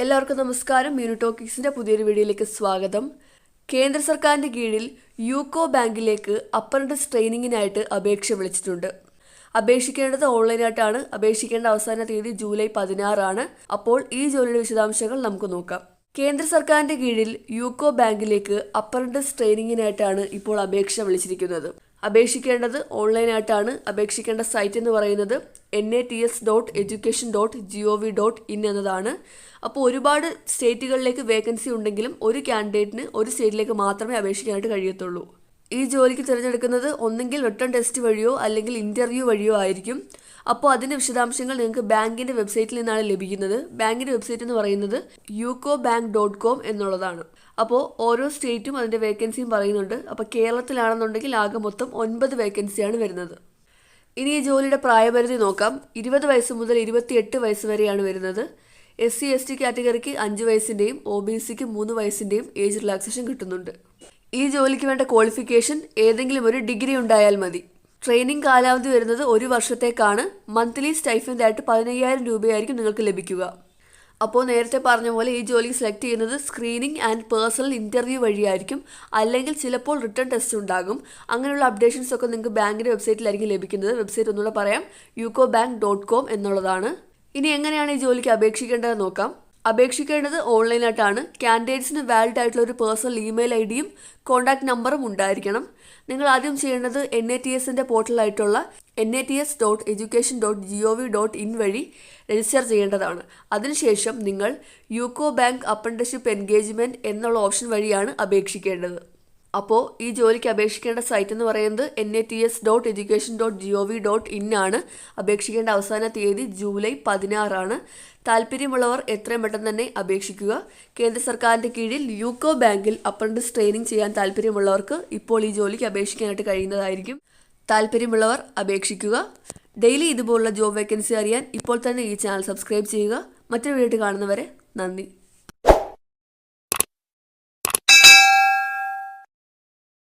എല്ലാവർക്കും നമസ്കാരം. മീനു ടോക്കിക്സിന്റെ പുതിയൊരു വീഡിയോയിലേക്ക് സ്വാഗതം. കേന്ദ്ര സർക്കാരിന്റെ കീഴിൽ യൂക്കോ ബാങ്കിലേക്ക് അപ്രന്റീസ് ട്രെയിനിങ്ങിനായിട്ട് അപേക്ഷ വിളിച്ചിട്ടുണ്ട്. അപേക്ഷിക്കേണ്ടത് ഓൺലൈനായിട്ടാണ്. അപേക്ഷിക്കേണ്ട അവസാന തീയതി ജൂലൈ പതിനാറാണ്. അപ്പോൾ ഈ ജോലിയുടെ വിശദാംശങ്ങൾ നമുക്ക് നോക്കാം. കേന്ദ്ര സർക്കാരിന്റെ കീഴിൽ യൂക്കോ ബാങ്കിലേക്ക് അപ്രന്റീസ് ട്രെയിനിങ്ങിനായിട്ടാണ് ഇപ്പോൾ അപേക്ഷ വിളിച്ചിരിക്കുന്നത്. അപേക്ഷിക്കേണ്ടത് ഓൺലൈനായിട്ടാണ്. അപേക്ഷിക്കേണ്ട സൈറ്റ് എന്ന് പറയുന്നത് N A T S dot education dot G O V dot in എന്നതാണ്. അപ്പോൾ ഒരുപാട് സ്റ്റേറ്റുകളിലേക്ക് വേക്കൻസി ഉണ്ടെങ്കിലും ഒരു കാൻഡിഡേറ്റിന് ഒരു സ്റ്റേറ്റിലേക്ക് മാത്രമേ അപേക്ഷിക്കാനായിട്ട് കഴിയത്തുള്ളൂ. ഈ ജോലിക്ക് തിരഞ്ഞെടുക്കുന്നത് ഒന്നെങ്കിൽ റിട്ടേൺ ടെസ്റ്റ് വഴിയോ അല്ലെങ്കിൽ ഇന്റർവ്യൂ വഴിയോ ആയിരിക്കും. അപ്പോൾ അതിന്റെ വിശദാംശങ്ങൾ നിങ്ങൾക്ക് ബാങ്കിന്റെ വെബ്സൈറ്റിൽ നിന്നാണ് ലഭിക്കുന്നത്. ബാങ്കിന്റെ വെബ്സൈറ്റ് എന്ന് പറയുന്നത് യൂക്കോ ബാങ്ക് ഡോട്ട് കോം എന്നുള്ളതാണ്. അപ്പോൾ ഓരോ സ്റ്റേറ്റും അതിന്റെ വേക്കൻസിയും പറയുന്നുണ്ട്. അപ്പോൾ കേരളത്തിലാണെന്നുണ്ടെങ്കിൽ ആകെ മൊത്തം ഒൻപത് വേക്കൻസിയാണ് വരുന്നത്. ഇനി ഈ ജോലിയുടെ പ്രായപരിധി നോക്കാം. ഇരുപത് വയസ്സ് മുതൽ ഇരുപത്തിയെട്ട് വയസ്സ് വരെയാണ് വരുന്നത്. എസ് സി എസ് ടി കാറ്റഗറിക്ക് അഞ്ച് വയസ്സിന്റെയും ഒ ബി സിക്ക് മൂന്ന് വയസ്സിന്റെയും ഏജ് റിലാക്സേഷൻ കിട്ടുന്നുണ്ട്. ഈ ജോലിക്ക് വേണ്ട ക്വാളിഫിക്കേഷൻ ഏതെങ്കിലും ഒരു ഡിഗ്രി ഉണ്ടായാൽ മതി. ട്രെയിനിങ് കാലാവധി വരുന്നത് ഒരു വർഷത്തേക്കാണ്. മന്ത്ലി ആയിട്ട് പതിനയ്യായിരം രൂപയായിരിക്കും നിങ്ങൾക്ക് ലഭിക്കുക. അപ്പോൾ നേരത്തെ പറഞ്ഞ പോലെ ഈ ജോലി സെലക്ട് ചെയ്യുന്നത് സ്ക്രീനിങ് ആൻഡ് പേഴ്സണൽ ഇന്റർവ്യൂ വഴിയായിരിക്കും. അല്ലെങ്കിൽ ചിലപ്പോൾ റിട്ടേൺ ടെസ്റ്റ് ഉണ്ടാകും. അങ്ങനെയുള്ള അപ്ഡേഷൻസ് ഒക്കെ നിങ്ങൾക്ക് ബാങ്കിന്റെ വെബ്സൈറ്റിലായിരിക്കും ലഭിക്കുന്നത്. വെബ്സൈറ്റ് ഒന്നുകൂടെ പറയാം യുക്കോ ബാങ്ക് ഡോട്ട് കോം എന്നുള്ളതാണ്. ഇനി എങ്ങനെയാണ് ഈ ജോലിക്ക് അപേക്ഷിക്കേണ്ടത് നോക്കാം. അപേക്ഷിക്കേണ്ടത് ഓൺലൈനായിട്ടാണ്. ക്യാൻഡിഡേറ്റ്സിന് വാലിഡ് ആയിട്ടുള്ള ഒരു പേഴ്സണൽ ഇമെയിൽ ഐ ഡിയും കോൺടാക്ട് നമ്പറും ഉണ്ടായിരിക്കണം. നിങ്ങൾ ആദ്യം ചെയ്യേണ്ടത് എൻ എ ടി എസിന്റെ പോർട്ടലായിട്ടുള്ള N A T S dot education dot G O V dot in വഴി രജിസ്റ്റർ ചെയ്യേണ്ടതാണ്. അതിനുശേഷം നിങ്ങൾ യൂക്കോ ബാങ്ക് അപ്രന്റീഷിപ്പ് എൻഗേജ്മെന്റ് എന്നുള്ള ഓപ്ഷൻ വഴിയാണ് അപേക്ഷിക്കേണ്ടത്. അപ്പോൾ ഈ ജോലിക്ക് അപേക്ഷിക്കേണ്ട സൈറ്റ് എന്ന് പറയുന്നത് N A T S dot education dot G O V dot in ആണ്. അപേക്ഷിക്കേണ്ട അവസാന തീയതി ജൂലൈ പതിനാറാണ്. താല്പര്യമുള്ളവർ എത്രയും പെട്ടെന്ന് തന്നെ അപേക്ഷിക്കുക. കേന്ദ്ര സർക്കാരിന്റെ കീഴിൽ യൂക്കോ ബാങ്കിൽ അപ്രന്റിസ് ട്രെയിനിങ് ചെയ്യാൻ താല്പര്യമുള്ളവർക്ക് ഇപ്പോൾ ഈ ജോലിക്ക് അപേക്ഷിക്കാനായിട്ട് കഴിയുന്നതായിരിക്കും. താല്പര്യമുള്ളവർ അപേക്ഷിക്കുക. ഡെയിലി ഇതുപോലുള്ള ജോബ് വേക്കൻസി അറിയാൻ ഇപ്പോൾ തന്നെ ഈ ചാനൽ സബ്സ്ക്രൈബ് ചെയ്യുക. മറ്റൊരു വീഡിയോ കാണുന്നവരെ നന്ദി.